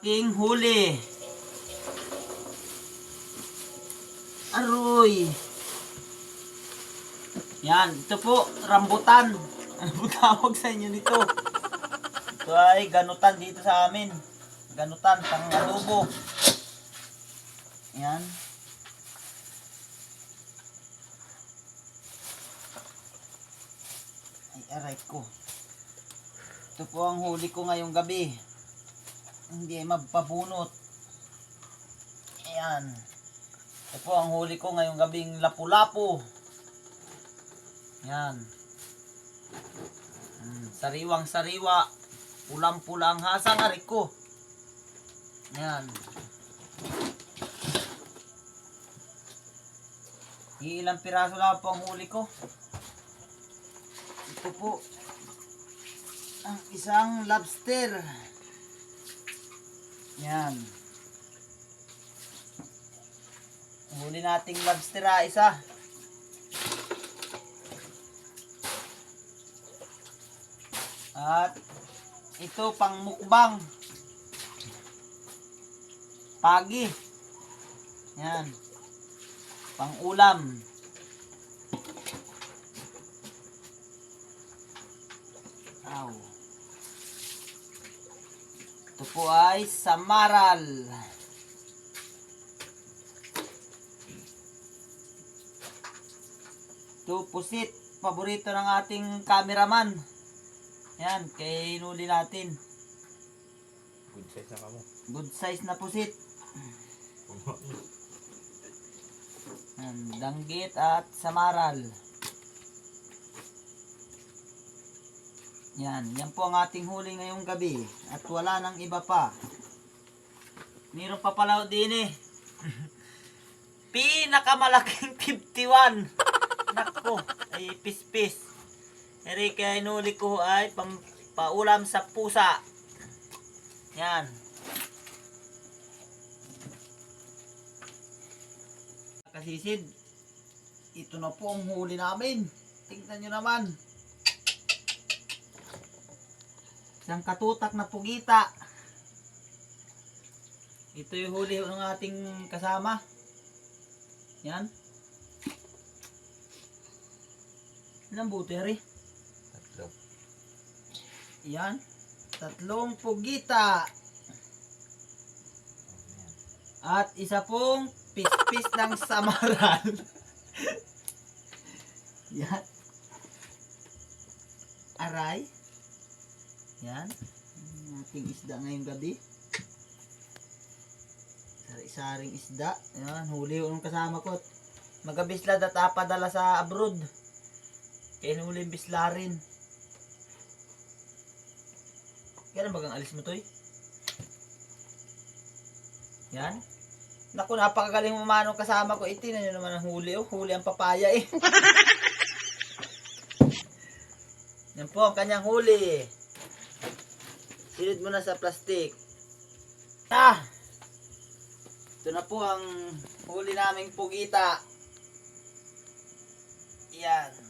King huli. Aroy. Yan, ito po, rambutan. Ano tawag sa inyo nito? Ito ay ganutan dito sa amin. Ganutan, pang adobo. Yan. Ay, aray ko. Ito po ang huli ko ngayong gabi. Hindi ay. Ayan. Ito po ang huli ko ngayong gabing lapu-lapu. Yan. Mm, sariwang sariwa. Pulang-pula ang hasang arik ko. Yan. Ilang piraso lang po ang huli ko. Ito po. Ang isang lobster. Yan. Huli nating lobster ah, isa. At ito pang mukbang. Pagi. Yan. Pang ulam. Aw. Ito po ay samaral. Ito pusit. Paborito ng ating cameraman. Yan, kay nuli natin. Good size na kamo. Good size na pusit. Yan, danggit at samaral. Yan, yan po ang ating huli ngayong gabi. At wala nang iba pa. Meron pa pala din eh. Pinakamalaking 51. Nako, ay pis-pis. Eri kaya inuli ko ay pang paulam sa pusa. Yan. Kasisid, ito na po ang huli namin. Tingnan nyo naman. Isang katutak na pugita. Ito yung huli ng ating kasama. Yan. Ilang buti, Hari? Tatlo. Yan. Tatlong pugita. At isa pong pispis ng samaral. Yan. Aray. Yan. Ating isda ngayong gabi. Sari-saring isda. Yan. Huli yung kasama ko. Magabislad at apadala sa abroad. Kaya huli yung bisla rin. Kailan bagang alis mo, Toy? Yan. Naku, napakagaling mo manong kasama ko. Iti na nyo naman ang huli, oh. Huli ang papaya, eh. Yan po ang kanyang huli. Silid mo na sa plastic. Ah! Ito na po ang huli naming pugita. Yan.